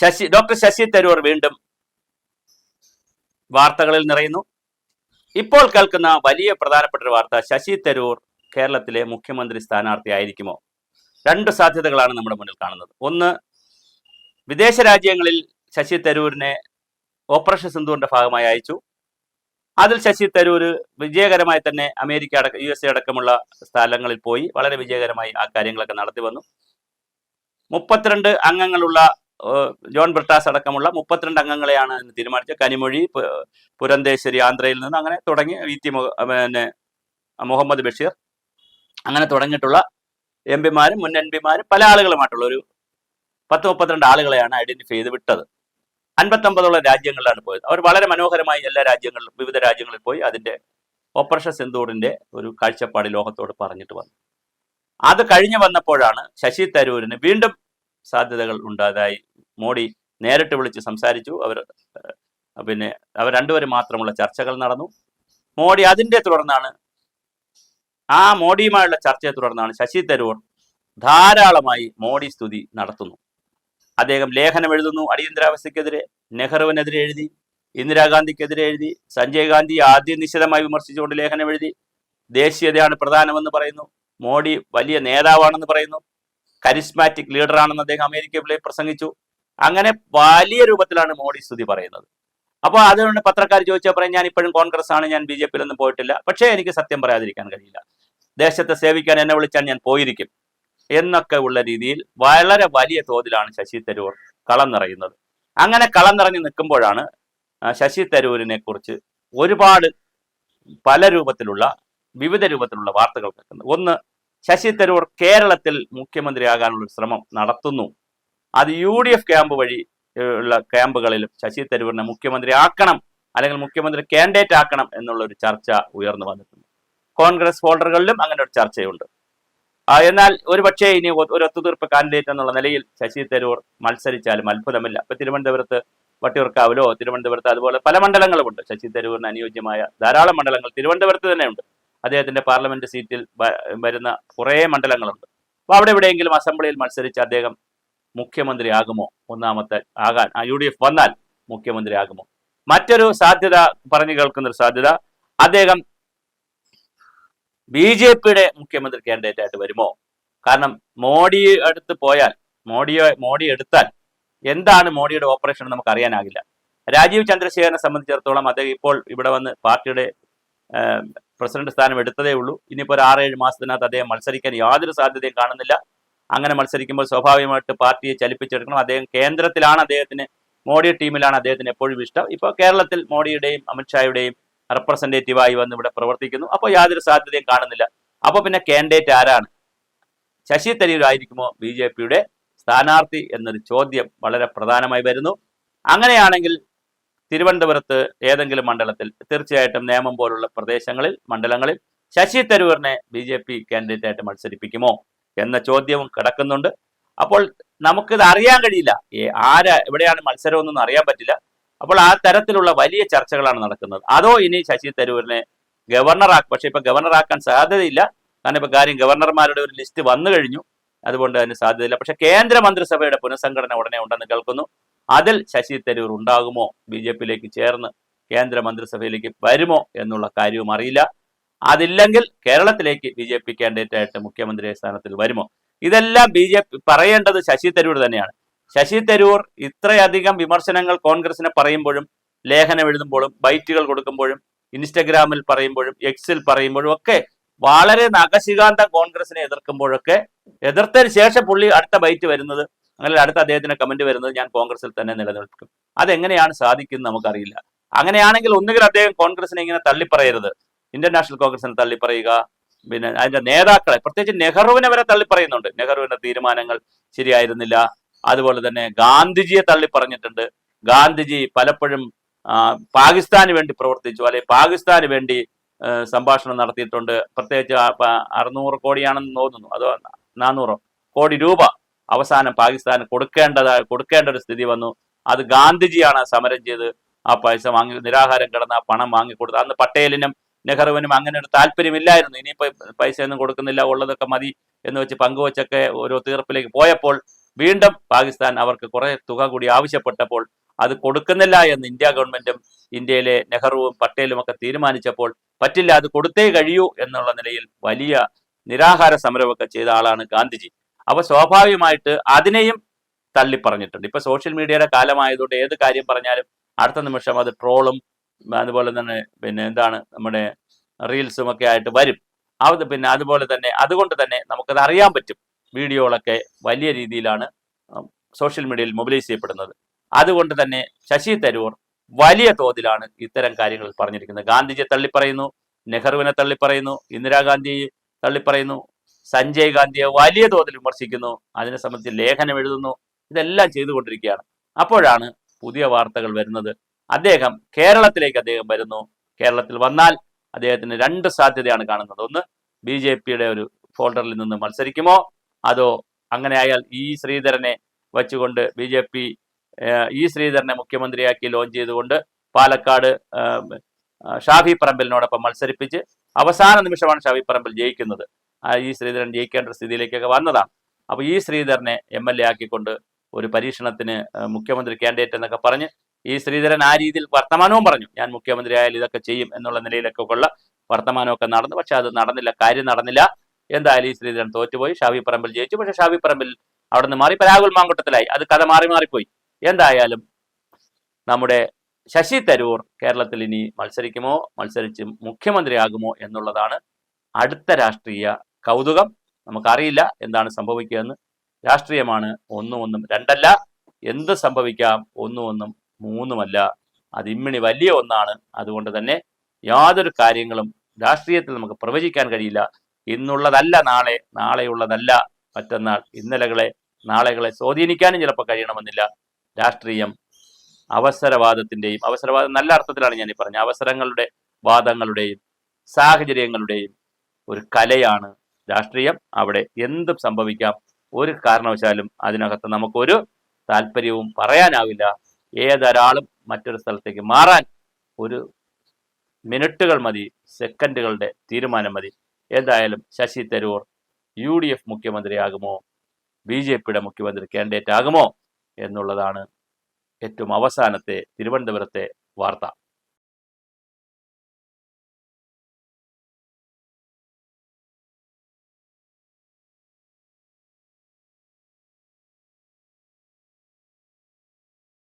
Sasi doctor Sasi Tharoor വീണ്ടും വാർത്തകളിൽ നിറയുന്നു. ഇപ്പോൾ കേൾക്കുന്ന വലിയ പ്രധാനപ്പെട്ട ഒരു വാർത്ത ശശി തരൂർ കേരളത്തിലെ മുഖ്യമന്ത്രി സ്ഥാനാർത്ഥി ആയിരിക്കുമോ? രണ്ട് സാധ്യതകളാണ് നമ്മുടെ മുന്നിൽ കാണുന്നത്. ഒന്ന് വിദേശ രാജ്യങ്ങളിൽ ശശി തരൂരിനെ ഓപ്പറേഷൻ സിന്ധുവിന്റെ ഭാഗമായി അയച്ചു. അതിൽ ശശി തരൂർ വിജയകരമായി തന്നെ അമേരിക്ക അടക്കം യു എസ് എ അടക്കമുള്ള സ്ഥലങ്ങളിൽ പോയി വളരെ വിജയകരമായി ആ കാര്യങ്ങളൊക്കെ നടത്തി വന്നു. മുപ്പത്തിരണ്ട് അംഗങ്ങളുള്ള ജോൺ ബ്രിട്ടാസ് അടക്കമുള്ള മുപ്പത്തിരണ്ട് അംഗങ്ങളെയാണ് അതിന് തീരുമാനിച്ചത്. കനിമൊഴി പുരന്തേശ്വരി ആന്ധ്രയിൽ നിന്ന് അങ്ങനെ തുടങ്ങി വി ടി പിന്നെ മുഹമ്മദ് ബഷീർ. അങ്ങനെ തുടങ്ങിയിട്ടുള്ള എം പിമാരും മുൻ എം പിമാരും പല ആളുകളുമായിട്ടുള്ള ഒരു പത്ത് മുപ്പത്തിരണ്ട് ആളുകളെയാണ് ഐഡന്റിഫൈ ചെയ്ത് വിട്ടത്. അൻപത്തൊമ്പതോളം രാജ്യങ്ങളിലാണ് പോയത്. അവർ വളരെ മനോഹരമായി എല്ലാ രാജ്യങ്ങളിലും വിവിധ രാജ്യങ്ങളിൽ പോയി അതിന്റെ ഓപ്പറേഷൻ സിന്ധൂറിന്റെ ഒരു കാഴ്ചപ്പാട് ലോകത്തോട് പറഞ്ഞിട്ട് വന്നു. അത് കഴിഞ്ഞു വന്നപ്പോഴാണ് ശശി തരൂരിന് വീണ്ടും സാധ്യതകൾ ഉണ്ടായതായി മോഡി നേരിട്ട് വിളിച്ച് സംസാരിച്ചു. അവർ പിന്നെ അവർ രണ്ടുപേരും മാത്രമുള്ള ചർച്ചകൾ നടന്നു. മോഡി അതിന്റെ തുടർന്നാണ് ആ മോഡിയുമായുള്ള ചർച്ചയെ തുടർന്നാണ് ശശി തരൂർ ധാരാളമായി മോഡി സ്തുതി നടത്തുന്നു. അദ്ദേഹം ലേഖനം എഴുതുന്നു അടിയന്തരാവസ്ഥയ്ക്കെതിരെ നെഹ്റുവിനെതിരെ എഴുതി ഇന്ദിരാഗാന്ധിക്കെതിരെ എഴുതി സഞ്ജയ് ഗാന്ധി ആദ്യം നിശിതമായി വിമർശിച്ചുകൊണ്ട് ലേഖനം എഴുതി ദേശീയതയാണ് പ്രധാനമെന്ന് പറയുന്നു മോഡി വലിയ നേതാവാണെന്ന് പറയുന്നു കരിസ്മാറ്റിക് ലീഡറാണെന്ന് അദ്ദേഹം അമേരിക്കയിൽ പ്രസംഗിച്ചു. അങ്ങനെ വലിയ രൂപത്തിലാണ് മോഡി സ്തുതി പറയുന്നത്. അപ്പോൾ അതുകൊണ്ട് പത്രക്കാർ ചോദിച്ചാൽ പറയും ഞാൻ ഇപ്പോഴും കോൺഗ്രസ് ആണ് ഞാൻ ബി ജെ പിയിലൊന്നും പോയിട്ടില്ല. പക്ഷേ എനിക്ക് സത്യം പറയാതിരിക്കാൻ കഴിയില്ല. ദേശത്തെ സേവിക്കാൻ എന്നെ വിളിച്ചാൽ ഞാൻ പോയിരിക്കും. എന്നൊക്കെ ഉള്ള രീതിയിൽ വളരെ വലിയ തോതിലാണ് ശശി തരൂർ കളം നിറയുന്നത്. അങ്ങനെ കളം നിറഞ്ഞു നിൽക്കുമ്പോഴാണ് ശശി തരൂരിനെ കുറിച്ച് ഒരുപാട് പല രൂപത്തിലുള്ള വിവിധ രൂപത്തിലുള്ള വാർത്തകൾ കേൾക്കുന്നത്. ഒന്ന് ശശി തരൂർ കേരളത്തിൽ മുഖ്യമന്ത്രിയാകാനുള്ള ശ്രമം നടത്തുന്നു. അത് യു ഡി എഫ് ക്യാമ്പ് വഴി ഉള്ള ക്യാമ്പുകളിലും ശശി തരൂരിനെ മുഖ്യമന്ത്രി ആക്കണം അല്ലെങ്കിൽ മുഖ്യമന്ത്രി കാൻഡിഡേറ്റ് ആക്കണം എന്നുള്ള ഒരു ചർച്ച ഉയർന്നു വന്നിട്ടുണ്ട്. കോൺഗ്രസ് ഫോൾഡറുകളിലും അങ്ങനെ ഒരു ചർച്ചയുണ്ട്. എന്നാൽ ഒരുപക്ഷേ ഇനി ഒരു ഒത്തുതീർപ്പ് കാൻഡിഡേറ്റ് എന്നുള്ള നിലയിൽ ശശി തരൂർ മത്സരിച്ചാലും അത്ഭുതമില്ല. ഇപ്പൊ തിരുവനന്തപുരത്ത് വട്ടിയൂർക്കാവിലോ തിരുവനന്തപുരത്ത് അതുപോലെ പല മണ്ഡലങ്ങളുമുണ്ട്. ശശി തരൂരിന് അനുയോജ്യമായ ധാരാളം മണ്ഡലങ്ങൾ തിരുവനന്തപുരത്ത് തന്നെയുണ്ട് അദ്ദേഹത്തിന്റെ പാർലമെന്റ് സീറ്റിൽ വരുന്ന കുറേ മണ്ഡലങ്ങളുണ്ട്. അപ്പൊ അവിടെ എവിടെയെങ്കിലും അസംബ്ലിയിൽ മത്സരിച്ച് അദ്ദേഹം മുഖ്യമന്ത്രി മുഖ്യമന്ത്രിയാകുമോ ഒന്നാമത്തെ ആകാൻ യു ഡി എഫ് വന്നാൽ മുഖ്യമന്ത്രിയാകുമോ മറ്റൊരു സാധ്യത പറഞ്ഞു കേൾക്കുന്നൊരു സാധ്യത അദ്ദേഹം ബി ജെ പിയുടെ മുഖ്യമന്ത്രി കാൻഡിഡേറ്റ് ആയിട്ട് വരുമോ? കാരണം മോഡി അടുത്ത് പോയാൽ മോഡിയെ മോഡി എടുത്താൽ എന്താണ് മോഡിയുടെ ഓപ്പറേഷൻ നമുക്ക് അറിയാനാകില്ല. രാജീവ് ചന്ദ്രശേഖരനെ സംബന്ധിച്ചിടത്തോളം അദ്ദേഹം ഇപ്പോൾ ഇവിടെ വന്ന് പാർട്ടിയുടെ പ്രസിഡന്റ് സ്ഥാനം എടുത്തതേ ഉള്ളൂ. ഇനിയിപ്പോൾ ഒരു ആറേഴ് മാസത്തിനകത്ത് അദ്ദേഹം മത്സരിക്കാൻ യാതൊരു സാധ്യതയും കാണുന്നില്ല. അങ്ങനെ മത്സരിക്കുമ്പോൾ സ്വാഭാവികമായിട്ട് പാർട്ടിയെ ചലിപ്പിച്ചെടുക്കണം. അദ്ദേഹം കേന്ദ്രത്തിലാണ് അദ്ദേഹത്തിന് മോഡി ടീമിലാണ് അദ്ദേഹത്തിന് എപ്പോഴും ഇഷ്ടം. ഇപ്പോൾ കേരളത്തിൽ മോഡിയുടെയും അമിത്ഷായുടെയും റെപ്രസെന്റേറ്റീവായി വന്ന് ഇവിടെ പ്രവർത്തിക്കുന്നു. അപ്പോൾ യാതൊരു സാധ്യതയും കാണുന്നില്ല. അപ്പോൾ പിന്നെ കാൻഡിഡേറ്റ് ആരാണ്? ശശി തരൂർ ആയിരിക്കുമോ ബി ജെ പിയുടെ സ്ഥാനാർത്ഥി എന്നൊരു ചോദ്യം വളരെ പ്രധാനമായി വരുന്നു. അങ്ങനെയാണെങ്കിൽ തിരുവനന്തപുരത്ത് ഏതെങ്കിലും മണ്ഡലത്തിൽ തീർച്ചയായിട്ടും നേമം പോലുള്ള പ്രദേശങ്ങളിൽ മണ്ഡലങ്ങളിൽ ശശി തരൂരിനെ ബി ജെ പി കാൻഡിഡേറ്റായിട്ട് മത്സരിപ്പിക്കുമോ എന്ന ചോദ്യവും കിടക്കുന്നുണ്ട്. അപ്പോൾ നമുക്കിത് അറിയാൻ കഴിയില്ല. ആര് എവിടെയാണ് മത്സരം എന്നൊന്നും അറിയാൻ പറ്റില്ല. അപ്പോൾ ആ തരത്തിലുള്ള വലിയ ചർച്ചകളാണ് നടക്കുന്നത്. അതോ ഇനി ശശി തരൂരിനെ ഗവർണറാക്കും പക്ഷേ ഇപ്പൊ ഗവർണറാക്കാൻ സാധ്യതയില്ല. കാരണം ഇപ്പൊ കാര്യം ഗവർണർമാരുടെ ഒരു ലിസ്റ്റ് വന്നു കഴിഞ്ഞു. അതുകൊണ്ട് അതിന് സാധ്യതയില്ല. പക്ഷെ കേന്ദ്ര മന്ത്രിസഭയുടെ പുനഃസംഘടന ഉടനെ ഉണ്ടെന്ന് കേൾക്കുന്നു. അതിൽ ശശി തരൂർ ഉണ്ടാകുമോ? ബി ജെ പിയിലേക്ക് ചേർന്ന് കേന്ദ്ര മന്ത്രിസഭയിലേക്ക് വരുമോ എന്നുള്ള കാര്യവും അറിയില്ല. അതില്ലെങ്കിൽ കേരളത്തിലേക്ക് ബി ജെ പി കാൻഡിഡേറ്റ് ആയിട്ട് മുഖ്യമന്ത്രി സ്ഥാനത്തിൽ വരുമോ? ഇതെല്ലാം ബി ജെ പി പറയേണ്ടത് ശശി തരൂർ തന്നെയാണ്. ശശി തരൂർ ഇത്രയധികം വിമർശനങ്ങൾ കോൺഗ്രസിനെ പറയുമ്പോഴും ലേഖനം എഴുതുമ്പോഴും ബൈറ്റുകൾ കൊടുക്കുമ്പോഴും ഇൻസ്റ്റഗ്രാമിൽ പറയുമ്പോഴും എക്സിൽ പറയുമ്പോഴും ഒക്കെ വളരെ നഖശികാന്തം കോൺഗ്രസിനെ എതിർക്കുമ്പോഴൊക്കെ എതിർത്തതിന് ശേഷം പുള്ളി അടുത്ത ബൈറ്റ് വരുന്നത് അങ്ങനെ അടുത്ത അദ്ദേഹത്തിന്റെ കമന്റ് വരുന്നത് ഞാൻ കോൺഗ്രസിൽ തന്നെ നിലനിൽക്കും. അതെങ്ങനെയാണ് സാധിക്കുന്നത് നമുക്കറിയില്ല. അങ്ങനെയാണെങ്കിൽ ഒന്നുകിൽ അദ്ദേഹം കോൺഗ്രസിനെ ഇങ്ങനെ തള്ളിപ്പറയരുത്. ഇന്ത്യൻ നാഷണൽ കോൺഗ്രസിനെ തള്ളിപ്പറയുക. പിന്നെ അതിന്റെ നേതാക്കളെ പ്രത്യേകിച്ച് നെഹ്റുവിനെ വരെ തള്ളിപ്പറയുന്നുണ്ട്. നെഹ്റുവിന്റെ തീരുമാനങ്ങൾ ശരിയായിരുന്നില്ല. അതുപോലെ തന്നെ ഗാന്ധിജിയെ തള്ളിപ്പറഞ്ഞിട്ടുണ്ട്. ഗാന്ധിജി പലപ്പോഴും പാകിസ്ഥാന് വേണ്ടി പ്രവർത്തിച്ചു. അല്ലെ പാകിസ്ഥാന് വേണ്ടി സംഭാഷണം നടത്തിയിട്ടുണ്ട്. പ്രത്യേകിച്ച് അറുന്നൂറ് കോടിയാണെന്ന് തോന്നുന്നു. അതോ നാനൂറോ കോടി രൂപ. അവസാനം പാകിസ്ഥാന് കൊടുക്കേണ്ടതായി കൊടുക്കേണ്ട ഒരു സ്ഥിതി വന്നു. അത് ഗാന്ധിജിയാണ് സമരം ചെയ്ത് ആ പൈസ വാങ്ങി നിരാഹാരം കിടന്ന് ആ പണം വാങ്ങിക്കൊടുത്തത് അന്ന് പട്ടേലിനും നെഹ്റുവിനും അങ്ങനെ ഒരു താല്പര്യമില്ലായിരുന്നു. ഇനിയിപ്പോ പൈസ ഒന്നും കൊടുക്കുന്നില്ല ഉള്ളതൊക്കെ മതി എന്ന് വെച്ച് പങ്കുവച്ചൊക്കെ ഓരോ തീർപ്പിലേക്ക് പോയപ്പോൾ വീണ്ടും പാകിസ്ഥാൻ അവർക്ക് കുറെ തുക കൂടി ആവശ്യപ്പെട്ടപ്പോൾ അത് കൊടുക്കുന്നില്ല എന്ന് ഇന്ത്യ ഗവൺമെന്റും ഇന്ത്യയിലെ നെഹ്റുവും പട്ടേലും ഒക്കെ തീരുമാനിച്ചപ്പോൾ പറ്റില്ല അത് കൊടുത്തേ കഴിയൂ എന്നുള്ള നിലയിൽ വലിയ നിരാഹാര സമരമൊക്കെ ചെയ്ത ആളാണ് ഗാന്ധിജി. അപ്പൊ സ്വാഭാവികമായിട്ട് അതിനെയും തള്ളി പറഞ്ഞിട്ടുണ്ട് ഇപ്പൊ സോഷ്യൽ മീഡിയയുടെ കാലമായതുകൊണ്ട് ഏത് കാര്യം പറഞ്ഞാലും അടുത്ത നിമിഷം അത് ട്രോളും അതുപോലെ തന്നെ പിന്നെ എന്താണ് നമ്മുടെ റീൽസും ഒക്കെ ആയിട്ട് വരും. അത് പിന്നെ അതുപോലെ തന്നെ അതുകൊണ്ട് തന്നെ നമുക്കത് അറിയാൻ പറ്റും. വീഡിയോകളൊക്കെ വലിയ രീതിയിലാണ് സോഷ്യൽ മീഡിയയിൽ മൊബിലൈസ് ചെയ്യപ്പെടുന്നത്. അതുകൊണ്ട് തന്നെ ശശി തരൂർ വലിയ തോതിലാണ് ഇത്തരം കാര്യങ്ങൾ പറഞ്ഞിരിക്കുന്നത്. ഗാന്ധിജിയെ തള്ളിപ്പറയുന്നു നെഹ്റുവിനെ തള്ളിപ്പറയുന്നു ഇന്ദിരാഗാന്ധിയെ തള്ളിപ്പറയുന്നു സഞ്ജയ് ഗാന്ധിയെ വലിയ തോതിൽ വിമർശിക്കുന്നു. അതിനെ സംബന്ധിച്ച് ലേഖനം എഴുതുന്നു. ഇതെല്ലാം ചെയ്തുകൊണ്ടിരിക്കുകയാണ്. അപ്പോഴാണ് പുതിയ വാർത്തകൾ വരുന്നത്. അദ്ദേഹം കേരളത്തിലേക്ക് അദ്ദേഹം വരുന്നു. കേരളത്തിൽ വന്നാൽ അദ്ദേഹത്തിന് രണ്ട് സാധ്യതയാണ് കാണുന്നത്. ഒന്ന് ബി ജെ പിയുടെ ഒരു ഫോൾഡറിൽ നിന്ന് മത്സരിക്കുമോ? അതോ അങ്ങനെ ആയാൽ ഈ ശ്രീധരനെ വച്ചുകൊണ്ട് ബി ജെ പി ഈ ശ്രീധരനെ മുഖ്യമന്ത്രിയാക്കി ലോഞ്ച് ചെയ്തുകൊണ്ട് പാലക്കാട് ഷാഫി പറമ്പലിനോടൊപ്പം മത്സരിപ്പിച്ച് അവസാന നിമിഷമാണ് ഷാഫി പറമ്പിൽ ജയിക്കുന്നത്. ഈ ശ്രീധരൻ ജയിക്കേണ്ട സ്ഥിതിയിലേക്കൊക്കെ വന്നതാണ് അപ്പോൾ ഈ ശ്രീധരനെ എം എൽ എ ആക്കിക്കൊണ്ട് ഒരു പരീക്ഷണത്തിന് മുഖ്യമന്ത്രി കാൻഡിഡേറ്റ് എന്നൊക്കെ പറഞ്ഞ് ഈ ശ്രീധരൻ ആ രീതിയിൽ വർത്തമാനവും പറഞ്ഞു. ഞാൻ മുഖ്യമന്ത്രി ആയാലും ഇതൊക്കെ ചെയ്യും എന്നുള്ള നിലയിലൊക്കെ ഉള്ള വർത്തമാനമൊക്കെ നടന്നു. പക്ഷെ അത് നടന്നില്ല കാര്യം നടന്നില്ല. എന്തായാലും ഈ ശ്രീധരൻ തോറ്റുപോയി. ഷാവി പറമ്പിൽ ജയിച്ചു. പക്ഷെ ഷാവി പറമ്പിൽ അവിടെ നിന്ന് മാറി രാഹുൽ മാങ്കുട്ടത്തിലായി. അത് കഥ മാറി മാറിപ്പോയി. എന്തായാലും നമ്മുടെ ശശി തരൂർ കേരളത്തിൽ ഇനി മത്സരിക്കുമോ മത്സരിച്ച് മുഖ്യമന്ത്രിയാകുമോ എന്നുള്ളതാണ് അടുത്ത രാഷ്ട്രീയ കൗതുകം നമുക്കറിയില്ല എന്താണ് സംഭവിക്കുക എന്ന് രാഷ്ട്രീയമാണ് ഒന്നും ഒന്നും രണ്ടല്ല. എന്ത് സംഭവിക്കാം ഒന്നും ഒന്നും മൂന്നുമല്ല. അത് ഇമ്മിണി വലിയ ഒന്നാണ്. അതുകൊണ്ട് തന്നെ യാതൊരു കാര്യങ്ങളും രാഷ്ട്രീയത്തിൽ നമുക്ക് പ്രവചിക്കാൻ കഴിയില്ല. ഇന്നുള്ളതല്ല നാളെ നാളെയുള്ളതല്ല മറ്റന്നാൾ. ഇന്നലകളെ നാളെകളെ സ്വാധീനിക്കാനും ചിലപ്പോൾ കഴിയണമെന്നില്ല. രാഷ്ട്രീയം അവസരവാദത്തിന്റെയും അവസരവാദം നല്ല അർത്ഥത്തിലാണ് ഞാൻ ഈ പറഞ്ഞത്. അവസരങ്ങളുടെ വാദങ്ങളുടെയും സാഹചര്യങ്ങളുടെയും ഒരു കലയാണ് രാഷ്ട്രീയം. അവിടെ എന്തും സംഭവിക്കാം? ഒരു കാരണവശാലും അതിനകത്ത് നമുക്കൊരു താല്പര്യവും പറയാനാവില്ല. ഏതൊരാളും മറ്റൊരു സ്ഥലത്തേക്ക് മാറാൻ ഒരു മിനിറ്റുകൾ മതി സെക്കൻഡുകളുടെ തീരുമാനം മതി. എന്തായാലും Shashi Tharoor U D F മുഖ്യമന്ത്രിയാകുമോ B J പിയുടെ മുഖ്യമന്ത്രി കാൻഡിഡേറ്റ് ആകുമോ എന്നുള്ളതാണ് ഏറ്റവും അവസാനത്തെ തിരുവനന്തപുരത്തെ വാർത്ത.